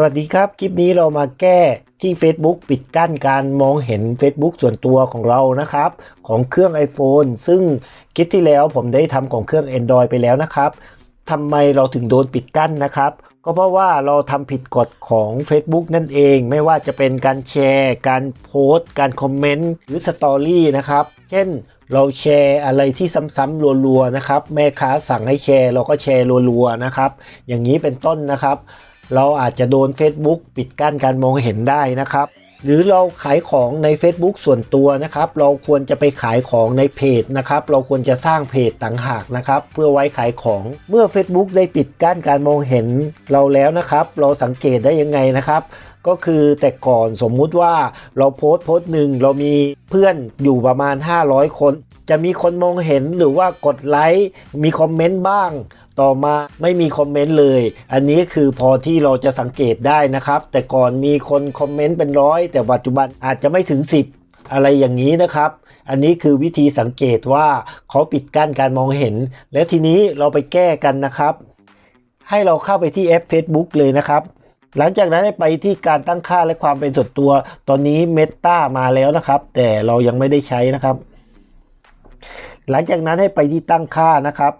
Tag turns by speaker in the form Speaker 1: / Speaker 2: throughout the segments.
Speaker 1: สวัสดีครับ คลิปนี้เรามาแก้ที่ Facebook ปิดกั้นการมองเห็น Facebook ส่วนตัวของเรานะครับ ของเครื่อง iPhone ซึ่งคลิปที่แล้วผมได้ทำของเครื่อง Android ไปแล้วนะครับทำไมเราถึงโดนปิดกั้นนะครับ ก็เพราะว่าเราทำผิดกฎของ Facebook นั่นเอง ไม่ว่าจะเป็นการแชร์ การโพสต์ การคอมเมนต์ หรือสตอรี่นะครับ เช่นเราแชร์อะไรที่ซ้ำๆรัวๆนะครับ แม่ค้าสั่งให้แชร์เราก็แชร์รัวๆนะครับ อย่างนี้เป็นต้นนะครับ เราอาจจะโดน Facebook ปิดกั้นการมองเห็นได้นะครับ หรือเราขายของใน Facebook ส่วนตัวนะครับ เราควรจะไปขายของในเพจนะครับ เราควรจะสร้างเพจต่างหากนะครับ เพื่อไว้ขายของ เมื่อ Facebook ได้ปิดกั้นการมองเห็นเราแล้วนะครับ เราสังเกตได้ยังไงนะครับก็คือแต่ก่อนสมมุติว่าเราโพสต์โพสต์หนึ่งเรามีเพื่อนอยู่ประมาณ 500 คน จะมีคนมองเห็นหรือว่ากดไลค์มีคอมเมนต์บ้าง ต่อมาไม่มีคอมเมนต์เลย อันนี้คือพอที่เราจะสังเกตได้นะครับ แต่ก่อนมีคนคอมเมนต์เป็นร้อย แต่ปัจจุบันอาจจะไม่ถึง 10 อะไรอย่างนี้นะครับ อันนี้คือวิธีสังเกตว่าเขาปิดกั้นการมองเห็น และทีนี้เราไปแก้กันนะครับ ให้เราเข้าไปที่แอป Facebook เลยนะครับหลังจากนั้นให้ไปที่การตั้งค่าและความเป็นส่วนตัว ตอนนี้ Meta มาแล้วนะครับ แต่เรายังไม่ได้ใช้นะครับ หลังจากนั้นให้ไปที่ตั้งค่านะครับ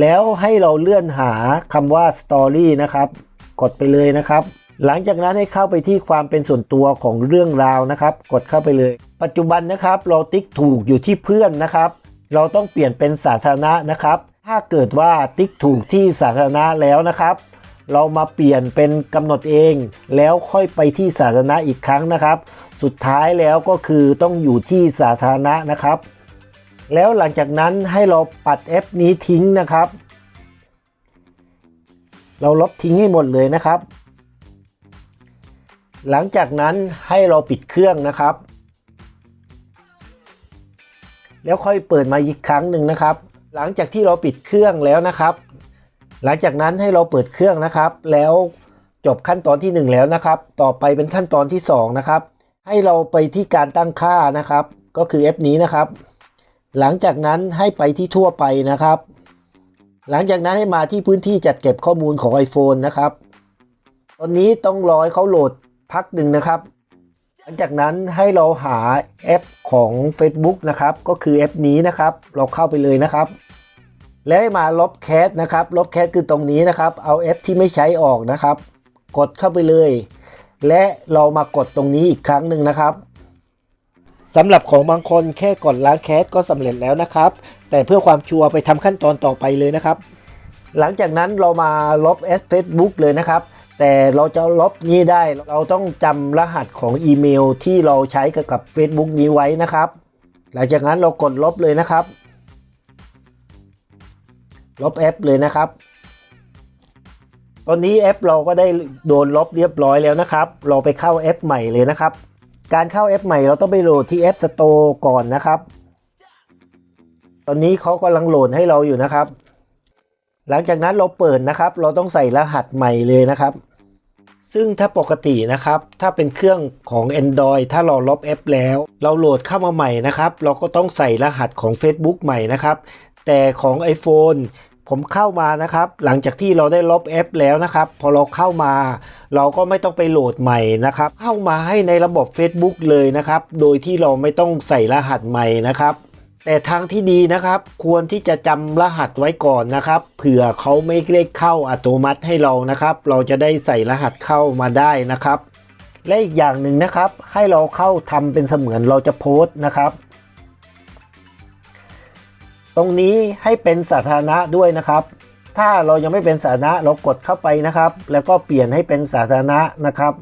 Speaker 1: แล้วให้เราเลื่อนหาคำว่า Story นะครับ กดไปเลยนะครับ หลังจากนั้นให้เข้าไปที่ความเป็นส่วนตัวของเรื่องราวนะครับ กดเข้าไปเลย ปัจจุบันนะครับ เราติ๊กถูกอยู่ที่เพื่อนนะครับ เราต้องเปลี่ยนเป็นสาธารณะนะครับ ถ้าเกิดว่าติ๊กถูกที่สาธารณะแล้วนะครับ เรามาเปลี่ยนเป็นกำหนดเอง แล้วค่อยไปที่สาธารณะอีกครั้งนะครับ สุดท้ายแล้วก็คือต้องอยู่ที่สาธารณะนะครับ แล้วหลังจากนั้นให้เราปัดแอปนี้ทิ้งนะครับ เราลบทิ้งให้หมดเลยนะครับ หลังจากนั้นให้เราปิดเครื่องนะครับ แล้วค่อยเปิดมาอีกครั้งหนึ่งนะครับ หลังจากที่เราปิดเครื่องแล้วนะครับ หลังจากนั้นให้เราเปิดเครื่องนะครับ แล้วจบขั้นตอนที่ 1 แล้วนะครับ ต่อไปเป็นขั้นตอนที่ 2 นะครับ ให้เราไปที่การตั้งค่านะครับ ก็คือแอปนี้นะครับ หลังจากนั้นให้ไปที่ทั่วไปนะครับ หลังจากนั้นให้มาที่พื้นที่จัดเก็บข้อมูลของ iPhone นะครับ ตอนนี้ต้องรอให้เขาโหลดพักหนึ่งนะครับ หลังจากนั้นให้เราหาแอปของ Facebook นะครับ ก็คือแอปนี้นะครับ เราเข้าไปเลยนะครับ แล้วให้มาลบแคสนะครับ ลบแคสคือตรงนี้นะครับ เอาแอปที่ไม่ใช้ออกนะครับ กดเข้าไปเลย และเรามากดตรงนี้อีกครั้งหนึ่งนะครับ สำหรับของบางคนแค่กดล้างแคสก็สำเร็จแล้วนะครับ แต่เพื่อความชัวร์ไปทำขั้นตอนต่อไปเลยนะครับ หลังจากนั้นเรามาลบแอด Facebook เลยนะครับ แต่เราจะลบนี้ได้เราต้องจำรหัสของอีเมลที่เราใช้กับ Facebook นี้ไว้นะครับ หลังจากนั้นเรากดลบเลยนะครับ ลบแอปเลยนะครับตอนนี้แอปเราก็ได้โดนลบเรียบร้อยแล้วนะครับ เราไปเข้าแอปใหม่เลยนะครับ การเข้าแอปใหม่เราต้องไปโหลดที่ App Store ก่อนนะครับ ตอนนี้เขากำลังโหลดให้เราอยู่นะครับ หลังจากนั้นเราเปิดนะครับ เราต้องใส่รหัสใหม่เลยนะครับ ซึ่งถ้าปกตินะครับ ถ้าเป็นเครื่องของ Android ถ้าเราลบแอปแล้ว เราโหลดเข้ามาใหม่นะครับ เราก็ต้องใส่รหัสของ Facebook ใหม่นะครับ แต่ของ iPhone ผมเข้ามานะครับ หลังจากที่เราได้ลบแอปแล้วนะครับ พอเราเข้ามาเราก็ไม่ต้องไปโหลดใหม่นะครับ เข้ามาให้ในระบบ Facebook เลยนะครับ โดยที่เราไม่ต้องใส่รหัสใหม่นะครับแต่ทางที่ดีนะครับ ควรที่จะจำรหัสไว้ก่อนนะครับ เผื่อเขาไม่ได้เข้าอัตโนมัติให้เรานะครับ เราจะได้ใส่รหัสเข้ามาได้นะครับ และอีกอย่างหนึ่งนะครับ ให้เราเข้าทำเป็นเสมือนเราจะโพสต์นะครับ ตรงนี้ให้เป็นสาธารณะด้วยนะครับ ถ้าเรายังไม่เป็นสาธารณะเรากดเข้าไปนะครับ แล้วก็เปลี่ยนให้เป็นสาธารณะนะครับ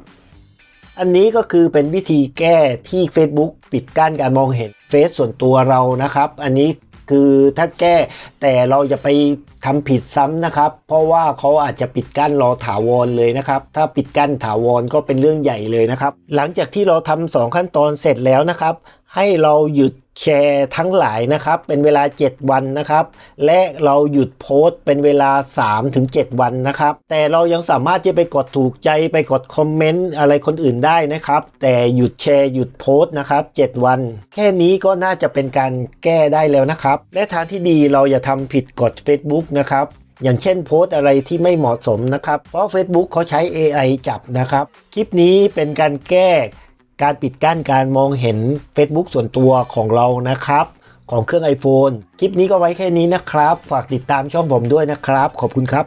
Speaker 1: อันนี้ก็คือเป็นวิธีแก้ที่ Facebook ปิดกั้นการมองเห็นเฟซส่วนตัวเรานะครับ อันนี้คือถ้าแก้แต่เราจะไปทำผิดซ้ำนะครับ เพราะว่าเขาอาจจะปิดกั้นรอถาวรเลยนะครับ ถ้าปิดกั้นถาวรก็เป็นเรื่องใหญ่เลยนะครับ หลังจากที่เราทำสองขั้นตอนเสร็จแล้วนะครับ ให้เราหยุด แชร์ทั้งหลายนะครับ เป็นเวลา 7 วันนะครับ และเราหยุดโพสต์เป็นเวลา 3-7 วันนะครับ แต่เรายังสามารถจะไปกดถูกใจไปกดคอมเมนต์อะไรคนอื่นได้นะครับ แต่หยุดแชร์หยุดโพสต์นะครับ 7 วัน แค่นี้ก็น่าจะเป็นการแก้ได้แล้วนะครับ และทางที่ดีเราอย่าทำผิดกฎ Facebook นะครับอย่างเช่นโพสต์อะไรที่ไม่เหมาะสมนะครับ เพราะ Facebook เขาใช้ AI จับนะครับ คลิปนี้เป็นการแก้ การปิดกั้นการมองเห็น Facebook ส่วนตัวของเรานะครับ ของเครื่อง iPhone คลิปนี้ก็ไว้แค่นี้นะครับ ฝากติดตามช่องผมด้วยนะครับ ขอบคุณครับ